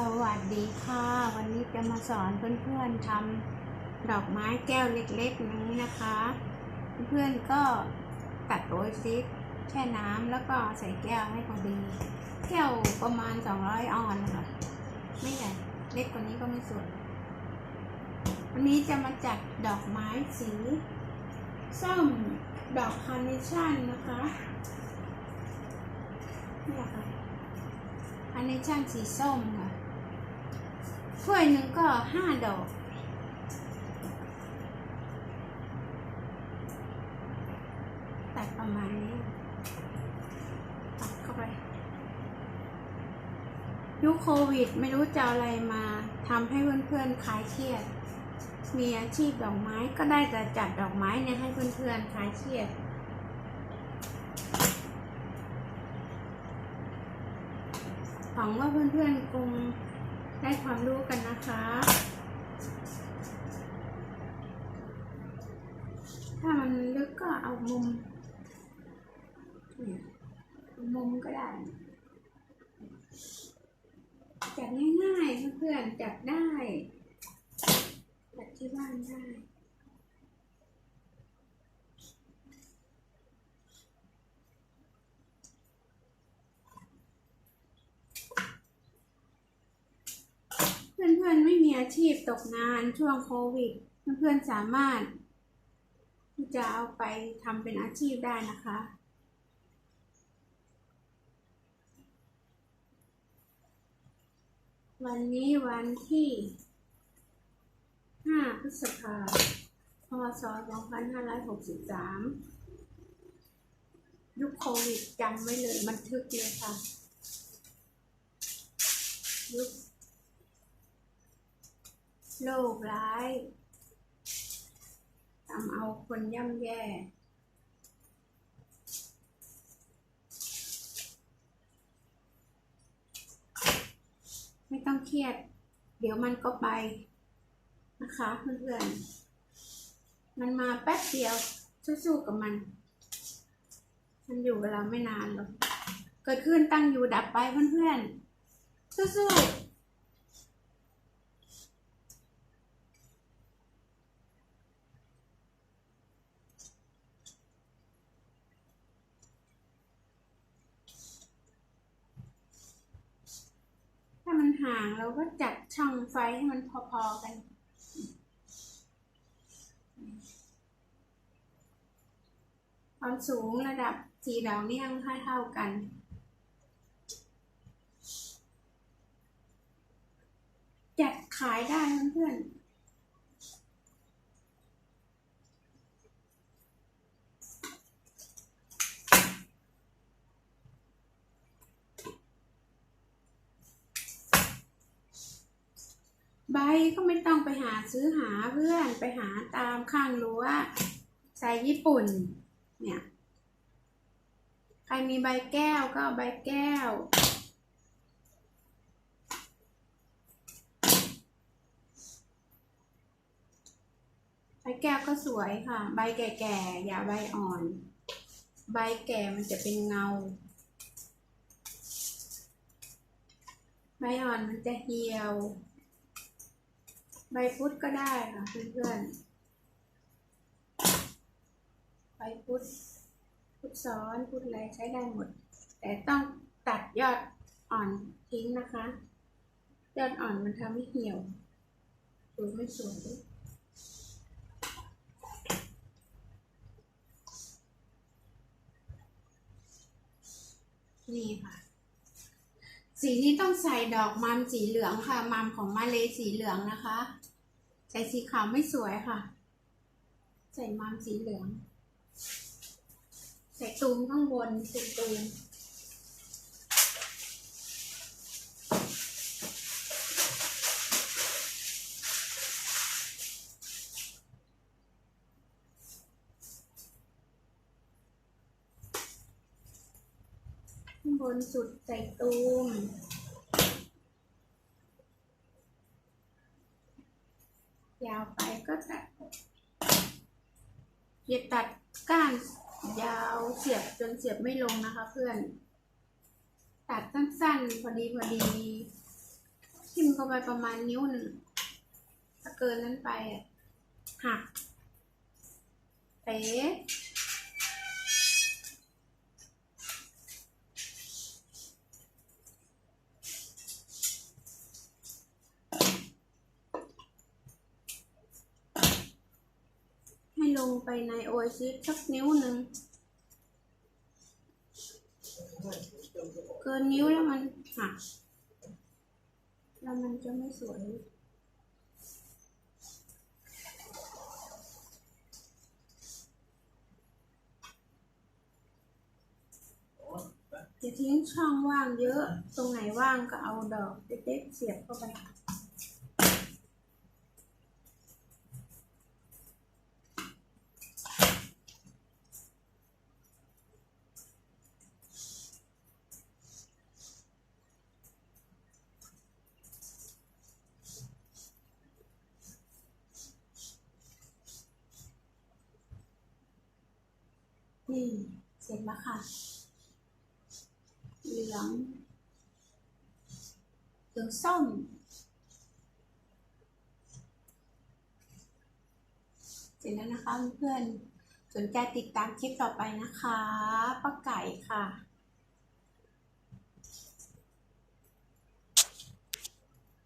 สวัสดีค่ะ วันนี้จะมาสอนเพื่อนๆทำดอกไม้แก้วเล็กๆนี้นะคะ เพื่อนๆก็ตัดโรยซิปแช่น้ำแล้วก็ใส่แก้วให้พอดีแก้วประมาณ 200 ออนค่ะ ไม่ใหญ่เล็กกว่านี้ก็ไม่สวยวันนี้จะมาจัดดอกไม้สีส้มดอกคาร์เนชั่นนะคะนี่ค่ะอันนี้ช่างสีส้มค่ะ ถ้วยหนึ่งก็ห้าดอกตัดประมาณนี้ตัดเข้าไป ยุคโควิดไม่รู้จะอาอะไรมาทำให้เพื่อนๆคลายเครียด มีอาชีพดอกไม้ก็ได้แต่จัดดอกไม้เนี่ยให้เพื่อนๆคลายเครียดหวังว่าเพื่อนๆคง ได้ความรู้กันนะคะ ถ้ามันลึกก็เอามุม มุมก็ได้จัดง่ายๆเพื่อนๆจัดได้จัดที่บ้านได้ เพื่อนๆไม่มีอาชีพตกงานช่วงโควิด เพื่อนๆสามารถที่จะเอาไปทำเป็นอาชีพได้นะคะ วันนี้วันที่ 5 พฤษภาคมพศ 2563 ยุคโควิดจำไว้เลยบันทึกเลยค่ะยุค โรคร้ายทำเอาคนย่ำแย่ไม่ต้องเครียด เดี๋ยวมันก็ไปนะคะเพื่อนๆ มันมาแป๊บเดียวสู้ๆกับมัน มันอยู่กับเราไม่นานหรอก เกิดขึ้นตั้งอยู่ดับไปเพื่อนๆ สู้ๆ ห่างเราก็จัดช่องไฟให้มันพอๆกัน ความสูงระดับสีดาวนี่ยังเท่ากันจัดขายได้เพื่อนๆ ใบก็ไม่ต้องไปหาซื้อหาเพื่อนไปหาตามข้างรั้วใส่ญี่ปุ่น เนี่ย ใครมีใบแก้วก็ใบแก้ว ใบแก้วก็สวยค่ะ ใบแก่ๆ อย่าใบอ่อน ใบแก่มันจะเป็นเงา ใบอ่อนมันจะเหี่ยว ใบพุทธก็ได้ค่ะเพื่อนๆใบพุทธพุทธซ้อนพุทธอะไรใช้ได้หมด แต่ต้องตัดยอดอ่อนทิ้งนะคะ ยอดอ่อนมันทำให้เหี่ยวดูไม่สวยนี่ค่ะ สีนี้ต้องใส่ดอกมัมสีเหลืองค่ะ มัมของมาเลสีเหลืองนะคะ ใส่สีขาวไม่สวยค่ะ ใส่มัมสีเหลือง ใส่ตูมข้างบนเป็นตูม ข้างบนสุดใส่ตูมยาวไปก็ตัดอย่าตัดก้านยาวเสียบจนเสียบไม่ลงนะคะเพื่อน ตัดสั้นๆ พอดีพอดีทิ่มเข้าไปประมาณนิ้วหนึ่งถ้าเกินนั้นไปหักเป๊ะ ลงไปในโอเอซิสสักนิ้วหนึ่งเกินนิ้วแล้วมันหักแล้วมันจะไม่สวยจะทิ้งช่องว่างเยอะ ตรงไหนว่างก็เอาดอกเล็กๆเสียบเข้าไป นี่เสร็จแล้วค่ะ เหลือง เหลืองส้ม เสร็จแล้วนะคะเพื่อนสนใจติดตามคลิปต่อไปนะคะ ป้าไก่ค่ะ